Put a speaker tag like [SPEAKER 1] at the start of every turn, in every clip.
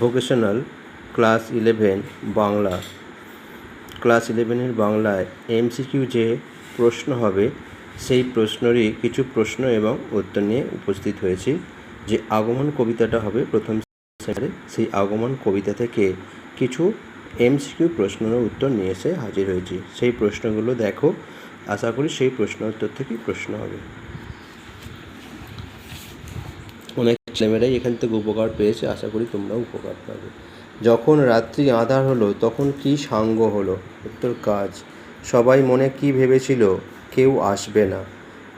[SPEAKER 1] Vocational class eleven Bangla. Class ইলেভেনের বাংলায় MCQ যে প্রশ্ন হবে, সেই প্রশ্নেরই কিছু প্রশ্ন এবং উত্তর নিয়ে উপস্থিত হয়েছি। যে আগমন কবিতাটা হবে প্রথম সেমিস্টারে, সেই আগমন কবিতা থেকে কিছু এমসিকিউ প্রশ্নের উত্তর নিয়ে এসে হাজির হয়েছি। সেই প্রশ্নগুলো দেখো। আশা করি সেই প্রশ্ন উত্তর থেকেই প্রশ্ন হবে। ছেলেমেয়েরাই এখান থেকে উপকার পেয়েছে, আশা করি তোমরাও উপকার পাবে। যখন রাত্রি আঁধার হলো, তখন কি সাঙ্গ হলো? উত্তর, কাজ। সবাই মনে কি ভেবেছিল? কেউ আসবে না।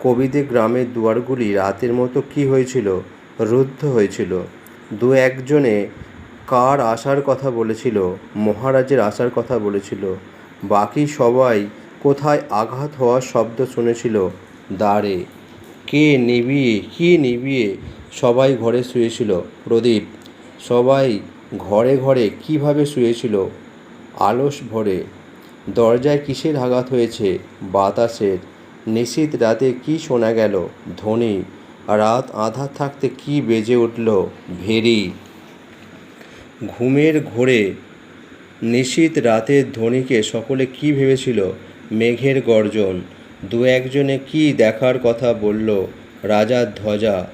[SPEAKER 1] কবিদের গ্রামের দুয়ারগুলি রাতের মতো কি হয়েছিল? রুদ্ধ হয়েছিল। দু একজনে কার আসার কথা বলেছিল? মহারাজের আসার কথা বলেছিল। বাকি সবাই কোথায় আঘাত হওয়ার শব্দ শুনেছিল? দ্বারে। কে নিবিয়ে কি নিবিয়ে সবাই ঘরে শুয়েছিল। প্রদীপ, সবাই ঘরে ঘরে কীভাবে শুয়েছিল? আলস ভরে। দরজায় কিসের আঘাত হয়েছে? বাতাসের। নিশীত রাতে কি শোনা গেল? ধ্বনি। রাত আধার থাকতে কি বেজে উঠল? ভেরি। ঘুমের ঘোরে। নিশীত রাতের ধ্বনিকে সকলে কি ভেবেছিল? মেঘের গর্জন। দু একজনে কি দেখার কথা বলল রাজার ধ্বজা।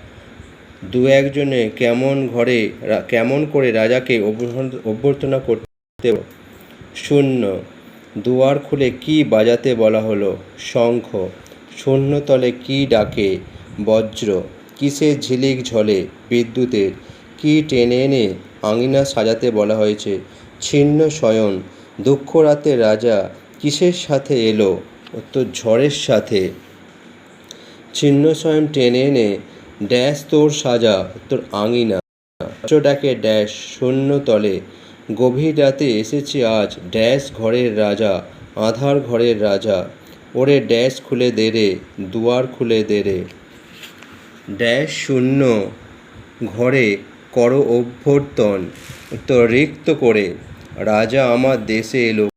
[SPEAKER 1] দু একজনে কেমন ঘরে কেমন করে রাজাকে অভ্যর্থনা- করতে শূন্য। দুয়ার খুলে কি বাজাতে বলা হলো? শঙ্খ। শূন্যতলে কি ডাকে? বজ্র। কিসের ঝিলিক ঝলে? বিদ্যুতের। কি টেনে এনে আঙিনা সাজাতে বলা হয়েছে? ছিন্ন শয়ন। দুঃখ রাতে রাজা কিসের সাথে এলো? উত্তর ঝড়ের সাথে। ছিন্ন স্বয়ং টেনে এনে ড্যাশ তোর সাজা, তোর আঙিনা। ডাকে ড্যাশ শূন্য তলে। গভীর রাতে এসেছে আজ ড্যাশ ঘরের রাজা, আধার ঘরের রাজা। ওরে ড্যাশ খুলে দে রে, দুয়ার খুলে দে রে। ড্যাশ শূন্য ঘরে করো অভ্যর্থন তো রিক্ত করে। রাজা আমার দেশে এলো।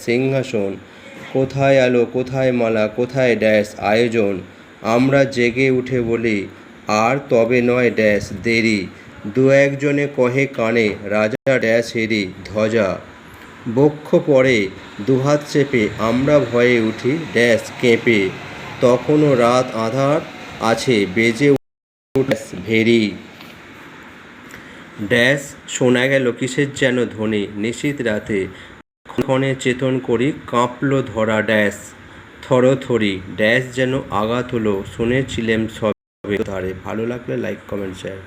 [SPEAKER 1] সিংহাসন কোথায় আলো, কোথায় মালা, কোথায় ড্যাশ, আয়োজন। আমরা জেগে উঠে বলি, আর তবে নয় ড্যাশ, দেরি। দু একজনে কহে কানে, রাজা ড্যাশ হেরি, ধ্বজা। বক্ষ পড়ে, দুহাত চেপে, আমরা ভয়ে উঠি, ড্যাশ কেঁপে। তখনও রাত আধার আছে, বেজে ভেরি। ড্যাশ, শোনা গেল কিসের যেন ধ্বনি নিশীত রাতে। ক্ষণে চেতন করি, কাঁপল ধরা ড্যাশ। থরথরি ড্যাশ যেন আঘাত হলো, শুনেছিলেম সবে। ধারে ভালো লাগলে লাইক কমেন্ট শেয়ার করুন